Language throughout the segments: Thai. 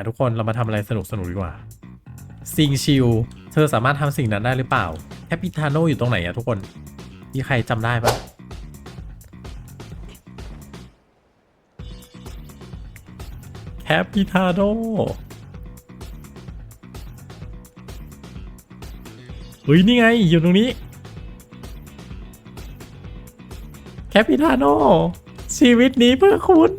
อ่ทุกคนเรามาทำอะไรสนุกสนุกดีกว่าซิงชิลเธอสามารถทำสิ่งนั้นได้หรือเปล่าแคปิทาโนอยู่ตรงไหนอะทุกคนมีใครจำได้ปะแคปิทาโนเฮ้ยนี่ไงอยู่ตรงนี้แคปิทาโนชีวิตนี้เพื่อคุณ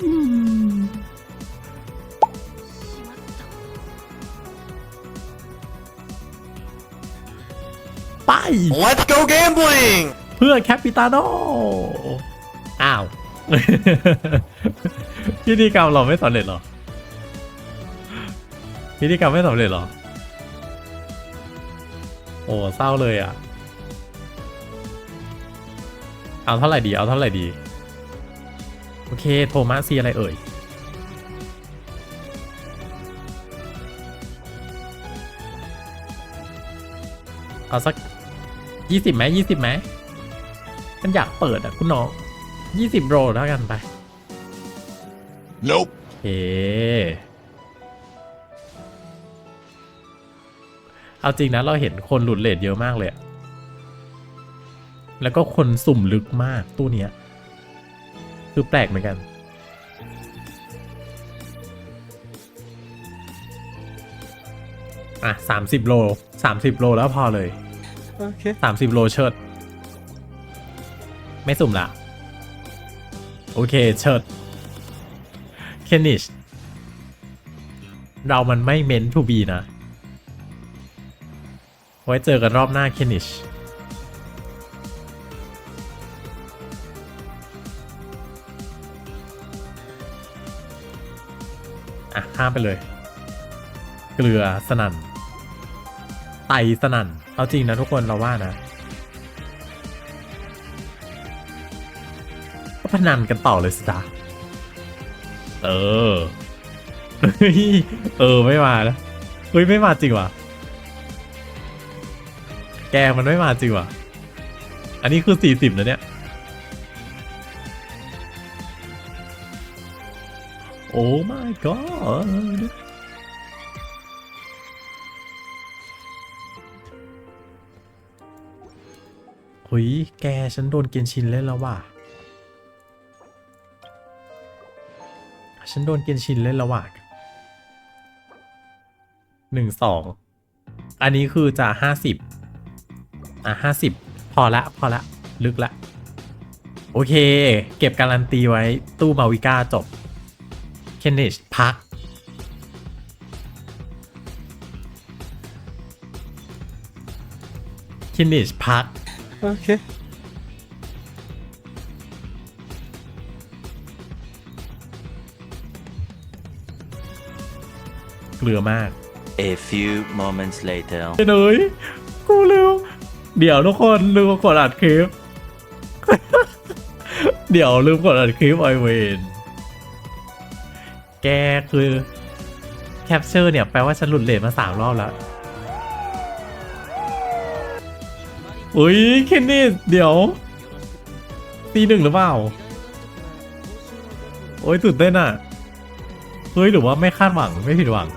Let's go gambling! เพื่อแคปิตาโนอ้าว พิธีกรรมเราไม่สำเร็จเหรอ พิธีกรรมไม่สำเร็จเหรอ โอ้เศร้าเลยอะ เอาเท่าไหร่ดี เอาเท่าไหร่ดี โอเค โทมัสซีอะไรเอ่ยเอาสัก ยี่สิบไหมยี่สิบไหมมันอยากเปิดอะคุณน้องยี่สิบโรแล้วกันไป Nope. โอเคเอาจริงนะเราเห็นคนหลุดเลทเยอะมากเลยอะแล้วก็คนสุ่มลึกมากตู้เนี้ย คือแปลกเหมือนกัน อะสามสิบโลสามสิบโลแล้วพอเลย สามสิบโลเชิด ไม่สุ่มละ โอเคเชิดเคนิชเรามันไม่เมนทูบีนะ ไว้เจอกันรอบหน้าเคนนิชอะข้ามไปเลย เกลือสนั่น ไตสนั่น เอาจริงนะทุกคนเราว่านะก็พนันกันต่อเลยสิจ้าเออเฮ้ยเออไม่มาแล้วเฮ้ยไม่มาจริงวะแกมันไม่มาจริงวะอันนี้คือสี่สิบนะเนี่ย โอ้ my god เฮ้ย แกฉันโดนเกนชินเล่นแล้วว่ะ ฉันโดนเกนชินเล่นแล้วว่ะหนึ่งสองอันนี้คือจะห้าสิบอะห้าสิบพอละพอละลึกละ โอเค เก็บการันตีไว้ตู้มาวิก้าจบ เคนเนชพักเคนเนชพัก Okay. เกลือมาก A few moments later. เนยกูลืมเดี๋ยวทุกคนลืมกดอัดคลิป เดี๋ยวลืมกดอัดคลิปไอเวนแกคือแคปเจอร์เนี่ย แปลว่าฉันหลุดเลทมาสามรอบแล้ว อุ้ยเคนนี่เดี๋ยวตีหนึ่งหรือเปล่า โอ้ยตื่นเต้นอะ เฮ้ยหรือว่าไม่คาดหวังไม่ผิดหวัง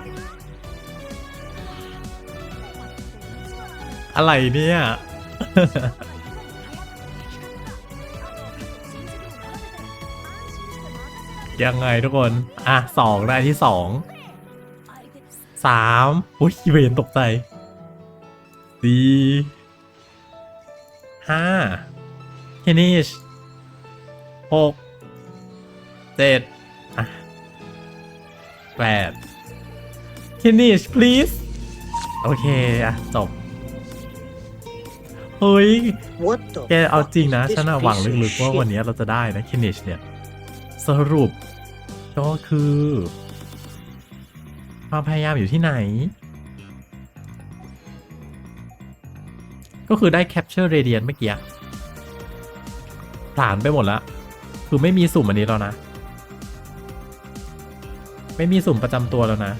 อะไรเนี่ย ยังไงทุกคน อะสองได้ที่สองสามอุ้ยเวนตกใจสี่ ห้าเฮนิชหกเจ็ดอะแปดเฮนิช please โอเค อะ จบ เฮ้ย What the แกเอาจริงนะ fuck is ฉันอะ this หวัง piece of ลึกๆว่า shit? วันนี้เราจะได้นะคินิชเนี่ย สรุปก็คือ ความพยายามอยู่ที่ไหน ก็คือได้ Capture Radiant เมื่อกี้ผ่านไปหมดแล้ว คือไม่มีสุ่มอันนี้แล้วนะ ไม่มีสุ่มประจำตัวแล้วนะ